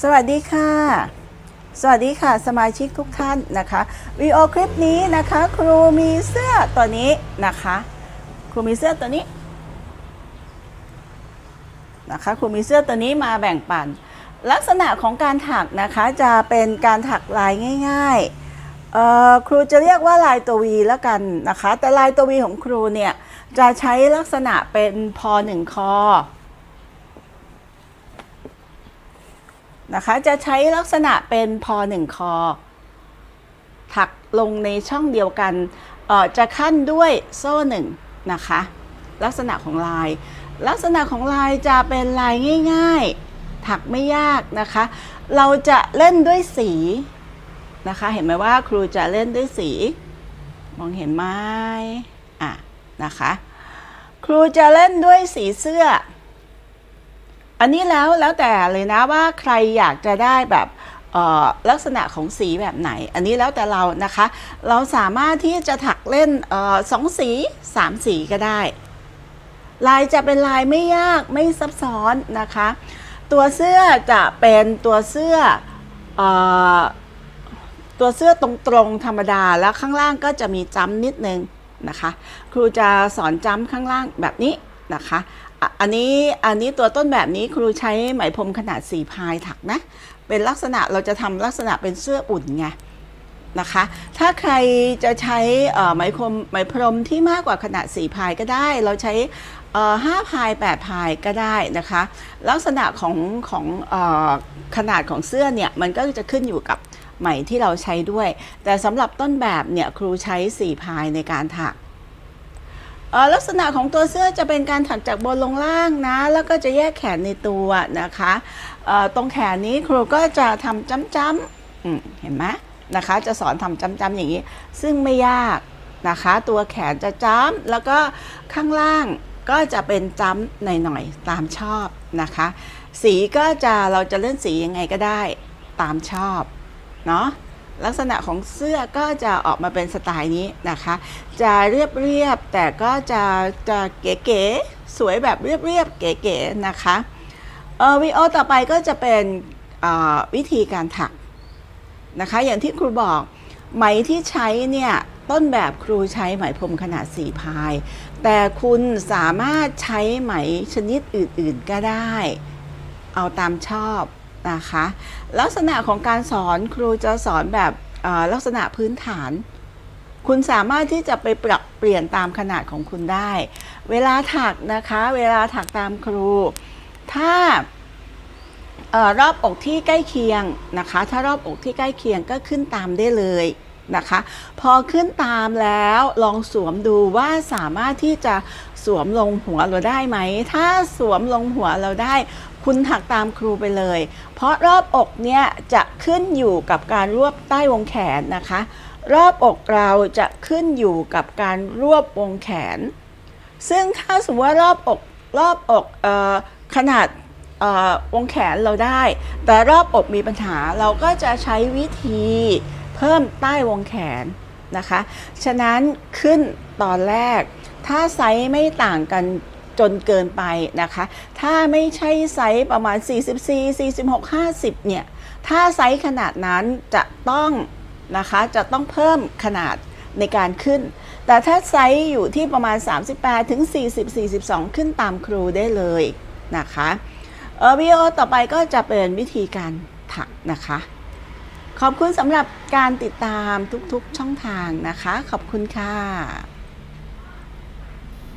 สวัสดีค่ะ สวัสดีค่ะ สมาชิกทุกท่านนะคะวิดีโอคลิปนี้นะคะ ครูมีเสื้อตัวนี้นะคะ ครูมีเสื้อตัวนี้นะคะครูมีเสื้อตัวนี้มาแบ่งปัน ลักษณะของการถักนะคะจะเป็นการถักลายง่ายๆครูจะเรียกว่าลายตัววีแล้วกันนะคะ แต่ลายตัววีของครูเนี่ยจะใช้ลักษณะเป็นพอหนึ่งคอ นะคะจะใช้ลักษณะเป็นพอหนึ่งคอ ถักลงในช่องเดียวกันออจะขั้นด้วยโซ่หนึ่งนะคะ ลักษณะของลาย ลักษณะของลายจะเป็นลายง่าย ๆ ถักไม่ยากนะคะ เราจะเล่นด้วยสีนะคะ เห็นไหมว่าครูจะเล่นด้วยสี มองเห็นไหมอะนะคะ ครูจะเล่นด้วยสีเสื้อ อันนี้แล้วแล้วแต่เลยนะว่าใครอยากจะได้แบบลักษณะของสีแบบไหน อันนี้แล้วแต่เรานะคะ เราสามารถที่จะถักเล่นออสองสีสามสีก็ได้ ลายจะเป็นลายไม่ยากไม่ซับซ้อนนะคะ ตัวเสื้อจะเป็นตัวเสื้อออตัวเสื้อตรงๆธรรมดาแล้วข้างล่างก็จะมีจ้ำนิดนึงนะคะ ครูจะสอนจ้ำข้างล่างแบบนี้ นะคะ อันนี้อันนี้ตัวต้นแบบนี้ครูใช้ไหมพรมขนาดสี่พายถักนะ เป็นลักษณะเราจะทำลักษณะเป็นเสื้ออุ่นไงนะคะ ถ้าใครจะใช้ไหมพรมไหมพรมที่มากกว่าขนาดสี่พายก็ได้ เราใช้ห้าพายแปดพายก็ได้นะคะ ลักษณะของของอขนาดของเสื้อเนี่ยมันก็จะขึ้นอยู่กับไหมที่เราใช้ด้วย แต่สำหรับต้นแบบเนี่ยครูใช้สี่พายในการถัก ลักษณะของตัวเสื้อจะเป็นการถักจากบนลงล่างนะ แล้วก็จะแยกแขนในตัวนะคะตรงแขนนี้ครูก็จะทำจ้ำๆเห็นไหมนะคะ จะสอนทำจ้ำๆอย่างนี้ ซึ่งไม่ยากนะคะ ตัวแขนจะจ้ำแล้วก็ข้างล่างก็จะเป็นจ้ำหน่อยๆตามชอบนะคะ สีก็จะเราจะเล่นสียังไงก็ได้ตามชอบเนาะ ลักษณะของเสื้อก็จะออกมาเป็นสไตล์นี้นะคะ จะเรียบเรียบๆแต่ก็จะจะเก๋ๆสวยแบบเรียบเรียบๆเก๋ๆนะคะเออวิดีโอต่อไปก็จะเป็นวิธีการถักนะคะ อย่างที่ครูบอกไหมที่ใช้เนี่ยต้นแบบครูใช้ไหมพรมขนาดสี่พาย แต่คุณสามารถใช้ไหมชนิดอื่นๆก็ได้ เอาตามชอบ นะคะ ลักษณะของการสอนครูจะสอนแบบลักษณะพื้นฐาน คุณสามารถที่จะไปปรับเปลี่ยนตามขนาดของคุณได้ เวลาถักนะคะ เวลาถักตามครู ถ้าออรอบอกที่ใกล้เคียงนะคะ ถ้ารอบอกที่ใกล้เคียงก็ขึ้นตามได้เลยนะคะ พอขึ้นตามแล้วลองสวมดูว่าสามารถที่จะสวมลงหัวเราได้ไหม ถ้าสวมลงหัวเราได้ คุณถักตามครูไปเลย เพราะรอบอกเนี่ยจะขึ้นอยู่กับการรวบใต้วงแขนนะคะ รอบอกเราจะขึ้นอยู่กับการรวบวงแขน ซึ่งถ้าสมมติว่ารอบอกรอบอกออขนาดวงแขนเราได้ แต่รอบอกมีปัญหาเราก็จะใช้วิธีเพิ่มใต้วงแขนนะคะ ฉะนั้นขึ้นตอนแรก ถ้าไซส์ไม่ต่างกัน จนเกินไปนะคะ ถ้าไม่ใช่ไซส์ประมาณ 44 46 50 เนี่ย ถ้าไซส์ขนาดนั้นจะต้องนะคะ จะต้องเพิ่มขนาดในการขึ้น แต่ถ้าไซส์อยู่ที่ประมาณ 38 ถึง 40 42 ขึ้นตามครูได้เลยนะคะเออวิดีโอต่อไปก็จะเป็นวิธีการถักนะคะ ขอบคุณสำหรับการติดตามทุกๆช่องทางนะคะ ขอบคุณค่ะ